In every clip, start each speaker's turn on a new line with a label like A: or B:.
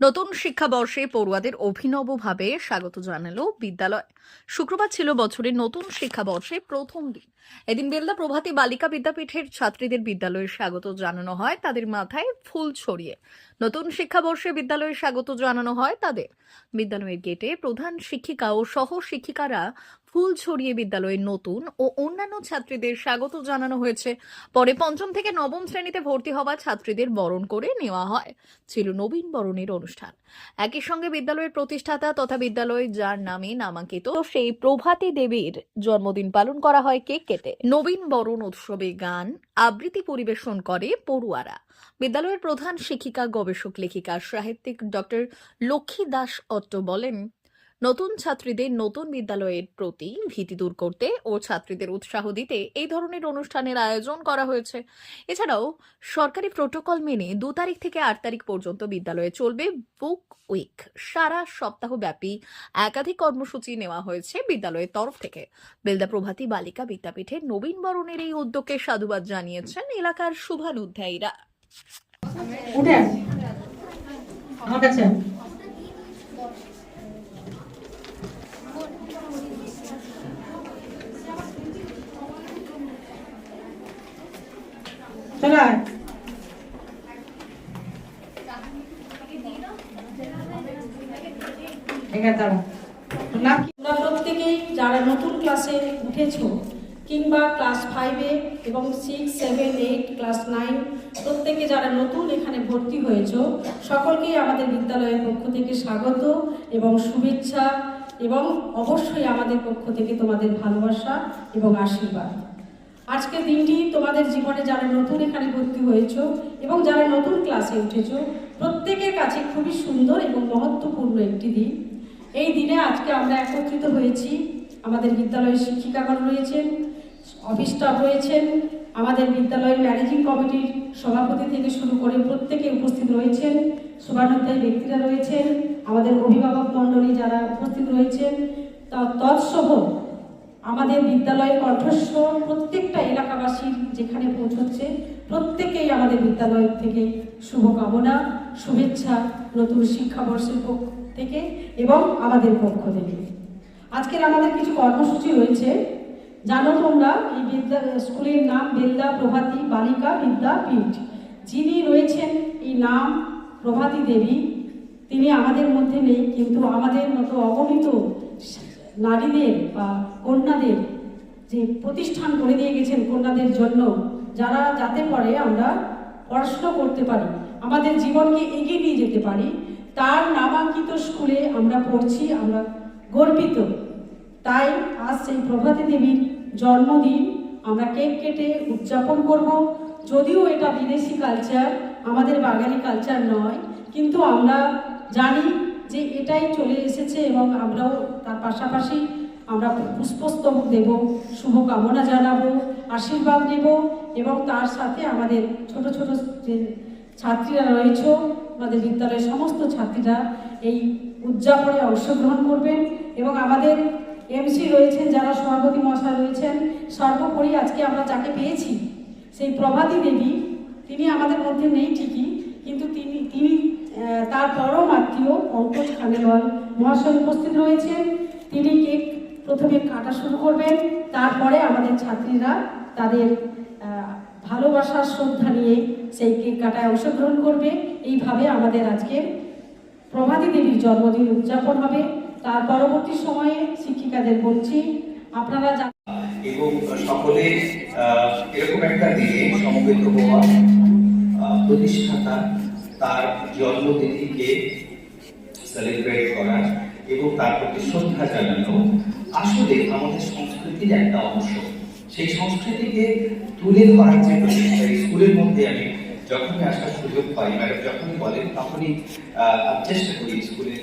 A: নতুন শিক্ষাবর্ষে পড়ুয়াদের অভিনবভাবে স্বাগত জানালো বিদ্যালয়। শুক্রবার ছিল বছরের নতুন শিক্ষাবর্ষে প্রথম দিন। এদিন বেলদা প্রভাতী বালিকা বিদ্যাপীঠের ছাত্রীদের বিদ্যালয়ে স্বাগত জানানো হয় তাদের মাথায় ফুল ছড়িয়ে। নতুন শিক্ষাবর্ষে বিদ্যালয়ে স্বাগত জানানো হয় তাদের। বিদ্যালয়ের গেটে প্রধান শিক্ষিকা ও সহ শিক্ষিকারা ফুল ছড়িয়ে বিদ্যালয়ের নতুন ও অন্যান্য ছাত্রীদের স্বাগত জানানো হয়েছে। পরে পঞ্চম থেকে নবম শ্রেণীতে ভর্তি হওয়া ছাত্রীদের বরণ করে নেওয়া হয়। ছিল নবীন বরণের অনুষ্ঠান। একই সঙ্গে বিদ্যালয়ের প্রতিষ্ঠাতা তথা বিদ্যালয় যার নামে নামাঙ্কিত, সেই প্রভাতী দেবীর জন্মদিন পালন করা হয় কেক কেটে। নবীন বরণ উৎসবে গান, আবৃত্তি পরিবেশন করে পড়ুয়ারা। বিদ্যালয়ের প্রধান শিক্ষিকা, গবেষক, লেখিকা, সাহিত্যিক ডক্টর লক্ষ্মী দাস অট্ট বলেন নতুন ছাত্রীদের নতুন বিদ্যালয়ের প্রতি ভীতি দূর করতে ও ছাত্রীদের উৎসাহ দিতে এই ধরনের অনুষ্ঠানের আয়োজন করা হয়েছে। এছাড়াও সরকারি প্রোটোকল মেনে দু তারিখ থেকে আট তারিখ পর্যন্ত বিদ্যালয়ে চলবে বুক উইক। সারা সপ্তাহব্যাপী একাধিক কর্মসূচি নেওয়া হয়েছে বিদ্যালয়ের তরফ থেকে। বেলদা প্রভাতী বালিকা বিদ্যাপীঠের নবীন বরণের এই উদ্যোগকে সাধুবাদ জানিয়েছেন এলাকার শুভানুধ্যায়ীরা।
B: আমার কাছে।
C: প্রত্যেকেই যারা নতুন ক্লাসে উঠেছো, কিংবা ক্লাস ফাইভে এবং six seven eight class nine প্রত্যেকে যারা নতুন এখানে ভর্তি হয়েছো, সকলকেই আমাদের বিদ্যালয়ের পক্ষ থেকে স্বাগত এবং শুভেচ্ছা এবং অবশ্যই আমাদের পক্ষ থেকে তোমাদের ভালোবাসা এবং আশীর্বাদ। আজকের দিনটি তোমাদের জীবনে যারা নতুন এখানে ভর্তি হয়েছো এবং যারা নতুন ক্লাসে উঠেছ, প্রত্যেকের কাছে খুবই সুন্দর এবং মহত্বপূর্ণ একটি দিন। এই দিনে আজকে আমরা একত্রিত হয়েছি। আমাদের বিদ্যালয়ের শিক্ষিকাগণ রয়েছেন অফিস স্টাফ রয়েছেন, আমাদের বিদ্যালয়ের ম্যানেজিং কমিটির সভাপতি থেকে শুরু করে প্রত্যেকে উপস্থিত রয়েছেন, শুভানুধ্যায়ী ব্যক্তিরা রয়েছেন, আমাদের অভিভাবক মণ্ডলী যারা উপস্থিত রয়েছেন, তা তৎসহ আমাদের বিদ্যালয়ের কণ্ঠস্বর প্রত্যেকটা এলাকাবাসীর যেখানে পৌঁছচ্ছে, প্রত্যেকেই আমাদের বিদ্যালয় থেকে শুভকামনা, শুভেচ্ছা নতুন শিক্ষাবর্ষের পক্ষ থেকে এবং আমাদের পক্ষ থেকে। আজকের আমাদের কিছু কর্মসূচি রয়েছে। জানো তোমরা, এই বিদ্যা, স্কুলের নাম বেলদা প্রভাতী বালিকা বিদ্যাপীঠ। যিনি রয়েছেন এই নাম প্রভাতী দেবী, তিনি আমাদের মধ্যে নেই, কিন্তু আমাদের মতো অগণিত নারীদের বা কন্যাদের যে প্রতিষ্ঠান করে দিয়ে গেছেন কন্যাদের জন্য, যারা যাতে পারে আমরা পড়াশোনা করতে পারি, আমাদের জীবনকে এগিয়ে নিয়ে যেতে পারি, তার নামাঙ্কিত স্কুলে আমরা পড়ছি, আমরা গর্বিত। তাই আজ সেই প্রভাতী দেবীর জন্মদিন আমরা কেক কেটে উদযাপন করব। যদিও এটা বিদেশি কালচার আমাদের বাঙালি কালচার নয়, কিন্তু আমরা জানি যে এটাই চলে এসেছে এবং আমরাও তার পাশাপাশি আমরা পুষ্পস্তবক দেব, শুভকামনা জানাব, আশীর্বাদ নেব এবং তার সাথে আমাদের ছোট ছোট যে ছাত্রীরা রয়েছে, আমাদের বিদ্যালয়ের সমস্ত ছাত্রীরা এই উদযাপনে অংশগ্রহণ করবেন এবং আমাদের এমসি রয়েছেন, যারা সভাপতি মশাই রয়েছেন, সর্বোপরি আজকে আমরা যাকে পেয়েছি, সেই প্রভাতী দেবী, তিনি আমাদের মধ্যে নেই ঠিকই কিন্তু তিনি তিনি আহ, তার পরম আত্মীয় পঙ্কজ খানেওয়াল মহাশয় উপস্থিত রয়েছেন তিনি কেক প্রথমে কাটা শুরু করবেন, তারপরে আমাদের ছাত্রীরা তাদের ভালোবাসার শ্রদ্ধা নিয়ে সেই কেক কাটায় অংশগ্রহণ করবে। এইভাবে আমাদের আজকে প্রভাতী দেবীর জন্মদিন উদযাপন হবে। তার পরবর্তী সময়ে শিক্ষিকাদের বলছি, আপনারা
D: এবং সকলে এরকম একটা দিনে সমবেত হওয়া প্রতিষ্ঠাতা তার জন্মতিথিকে সেলিব্রেট করা এবং তার প্রতি শ্রদ্ধা জানানো আসলে আমাদের সংস্কৃতির একটা অংশ। সেই সংস্কৃতিকে তুলে ধরার যে প্রচেষ্টা স্কুলের মধ্যে আমি যখনই আসার সুযোগ পাই, ম্যাডাম যখনই বলেন, তখনই চেষ্টা করি স্কুলে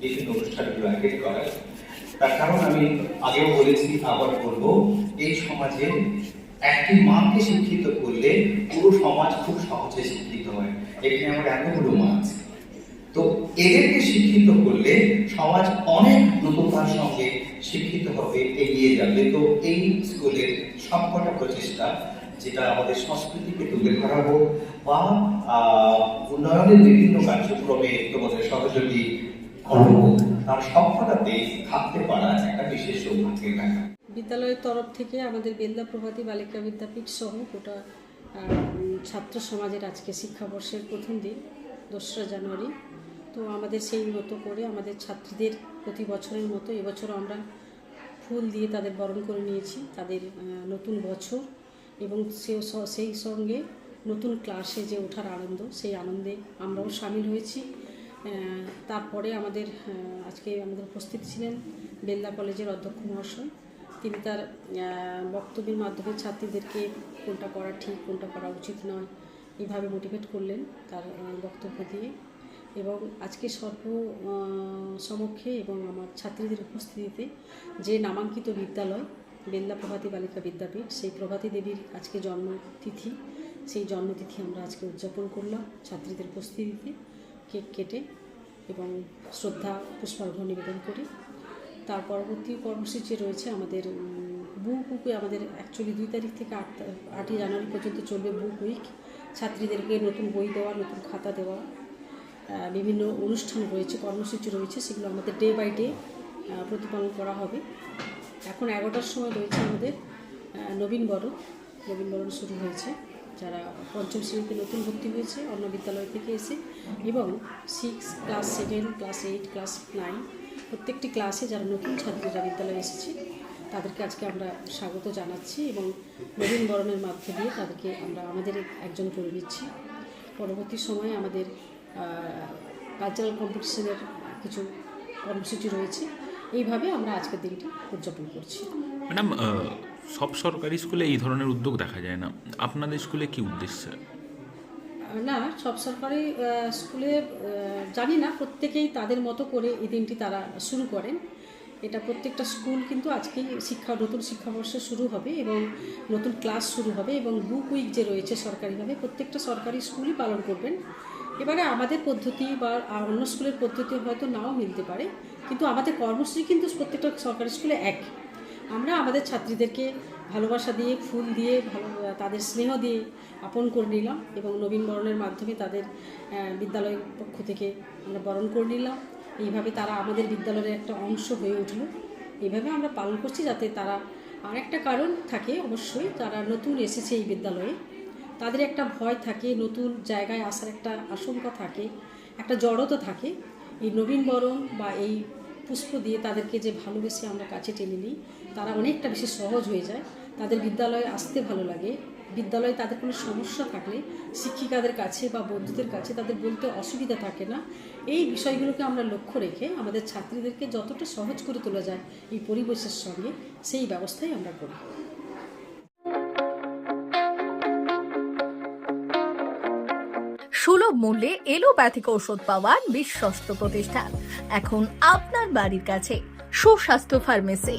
D: বিভিন্ন অনুষ্ঠানগুলো অ্যাটেন্ড করার। তার কারণ আমি আগেও বলেছি, আবার বলব, এই সমাজে একটি মাকে শিক্ষিত করলে পুরো সমাজ খুব সহজে শিক্ষিত হয়। এখানে আমার এতগুলো মা আছে। তো এদেরকে শিক্ষিত করলে সমাজ অনেক দ্রুততার সঙ্গে শিক্ষিত হবে এগিয়ে যাবে। তো এই স্কুলের সবকটা প্রচেষ্টা যেটা আমাদের সংস্কৃতিকে তুলে ধরা হোক বা উন্নয়নের বিভিন্ন কার্যক্রমে তোমাদের সহযোগী করা হোক, তার সবকটাতে থাকতে পারা একটা বিশেষ সৌভাগ্যের ব্যাপার।
C: বিদ্যালয়ের তরফ থেকে আমাদের বেলদা প্রভাতী বালিকা বিদ্যাপীঠ সহ গোটা ছাত্র সমাজের আজকে শিক্ষাবর্ষের প্রথম দিন, দোসরা জানুয়ারি। তো আমাদের সেই মতো করে আমাদের ছাত্রীদের প্রতি বছরের মতো এবছর আমরা ফুল দিয়ে তাদের বরণ করে নিয়েছি, তাদের নতুন বছর এবং সে, সেই সঙ্গে নতুন ক্লাসে যে ওঠার আনন্দ, সেই আনন্দে আমরাও সামিল হয়েছি। তারপরে আমাদের আজকে আমাদের উপস্থিত ছিলেন বেলদা কলেজের অধ্যক্ষ মহাশয়। তিনি তার বক্তব্যের মাধ্যমে ছাত্রীদেরকে কোনটা করা ঠিক, কোনটা করা উচিত নয়, এইভাবে মোটিভেট করলেন তার বক্তব্য দিয়ে। এবং আজকে সর্ব সমক্ষে এবং আমার ছাত্রীদের উপস্থিতিতে যে নামাঙ্কিত বিদ্যালয়, বেল্লা প্রভাতী বালিকা বিদ্যাপীঠ, সেই প্রভাতী দেবীর আজকে জন্মতিথি, সেই জন্মতিথি আমরা আজকে উদযাপন করলাম ছাত্রীদের উপস্থিতিতে। কেক কেটে এবং শ্রদ্ধা, পুষ্পার্ঘ্য নিবেদন করে তার পরবর্তী কর্মসূচি রয়েছে আমাদের বুক উইকে আমাদের অ্যাকচুয়ালি দুই তারিখ থেকে আট, আটই জানুয়ারি পর্যন্ত চলবে বুক উইক ছাত্রীদেরকে নতুন বই দেওয়া, নতুন খাতা দেওয়া বিভিন্ন অনুষ্ঠান রয়েছে, কর্মসূচি রয়েছে, সেগুলো আমাদের ডে বাই ডে প্রতিপালন করা হবে। এখন এগারোটার সময় রয়েছে আমাদের নবীন বরণ। নবীন বরণ শুরু হয়েছে। যারা পঞ্চম শ্রেণীতে নতুন ভর্তি হয়েছে, অন্য বিদ্যালয় থেকে এসে এবং six class seven class eight class nine প্রত্যেকটি ক্লাসে যারা নতুন ছাত্রীরা বিদ্যালয়ে এসেছে, তাদেরকে আজকে আমরা স্বাগত জানাচ্ছি এবং নবীনবরণের মধ্য দিয়ে তাদেরকে আমরা, আমাদের একজন করে নিচ্ছি। পরবর্তী সময়ে আমাদের কালচারাল কম্পিটিশনের কিছু কর্মসূচি রয়েছে। এইভাবে আমরা আজকের দিনটি উদযাপন করছি।
E: ম্যাডাম সব সরকারি স্কুলে এই ধরনের উদ্যোগ দেখা যায় না। আপনাদের স্কুলে কি উদ্দেশ্য?
C: না, সব সরকারি স্কুলে জানি না, প্রত্যেকেই তাদের মতো করে এই দিনটি তারা শুরু করেন। এটা প্রত্যেকটা স্কুল কিন্তু আজকেই শিক্ষা, নতুন শিক্ষাবর্ষ শুরু হবে এবং নতুন ক্লাস শুরু হবে এবং বুক উইক যে রয়েছে সরকারিভাবে, প্রত্যেকটা সরকারি স্কুলই পালন করবেন। এবারে আমাদের পদ্ধতি বা অন্য স্কুলের পদ্ধতি হয়তো নাও মিলতে পারে, কিন্তু আমাদের কর্মসূচি কিন্তু প্রত্যেকটা সরকারি স্কুলে এক। আমরা আমাদের ছাত্রীদেরকে ভালোবাসা দিয়ে, ফুল দিয়ে, ভালো তাদের স্নেহ দিয়ে আপন করে নিলাম এবং নবীন বরণের মাধ্যমে তাদের বিদ্যালয়ের পক্ষ থেকে আমরা বরণ করে নিলাম। এইভাবে তারা আমাদের বিদ্যালয়ের একটা অংশ হয়ে উঠল। এইভাবে আমরা পালন করছি যাতে তারা আর একটা কারণ থাকে অবশ্যই, তারা নতুন এসেছে এই বিদ্যালয়ে। তাদের একটা ভয় থাকে, নতুন জায়গায় আসার একটা আশঙ্কা থাকে, একটা জড়তা থাকে। এই নবীনবরণ বা এই পুষ্প দিয়ে তাদেরকে যে ভালোবেসে আমরা কাছে টেনে নিই, তারা অনেকটা বেশি সহজ হয়ে যায়। তাদের বিদ্যালয়ে আসতে ভালো লাগে। বিদ্যালয়ে তাদের কোনো সমস্যা থাকলে, শিক্ষিকাদের কাছে বা বন্ধুদের কাছে তাদের বলতে অসুবিধা থাকে না। এই বিষয়গুলোকে আমরা লক্ষ্য রেখে আমাদের ছাত্রীদেরকে যতটা সহজ করে তোলা যায় এই পরিবেশের সঙ্গে, সেই ব্যবস্থাই আমরা করি।
A: সুলভ মূল্যে এলোপ্যাথিক ঔষধ পাওয়ার বিশ্বস্ত প্রতিষ্ঠান। এখন আপনার বাড়ির কাছে সুস্বাস্থ্য ফার্মেসি।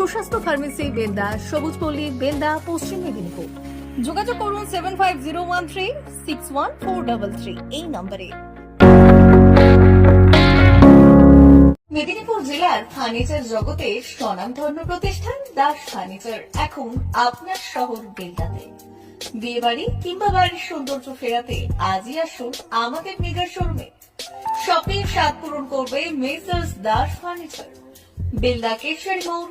A: সুস্বাস্থ্য ফার্মেসি, বেলদা, সবুজপল্লী বেন্দা পশ্চিম মেদিনীপুর। যোগাযোগ করুন seven five zero one three six one four double three এই নম্বরে। মেদিনীপুর জেলার ফার্নিচার জগতে স্বনামধন্য প্রতিষ্ঠান, দাস ফার্নিচার। এখন আপনার শহর বেলদাতে। বিয়ে বাড়ি কিংবা বাড়ির সৌন্দর্য ফেরাতে আজই আসুন আমাদের মেগা শোরুমে। শপিং স্বাদ পূরণ করবে মেসার্স দাস ফার্নিচার। বেলদা কেশরী মোড়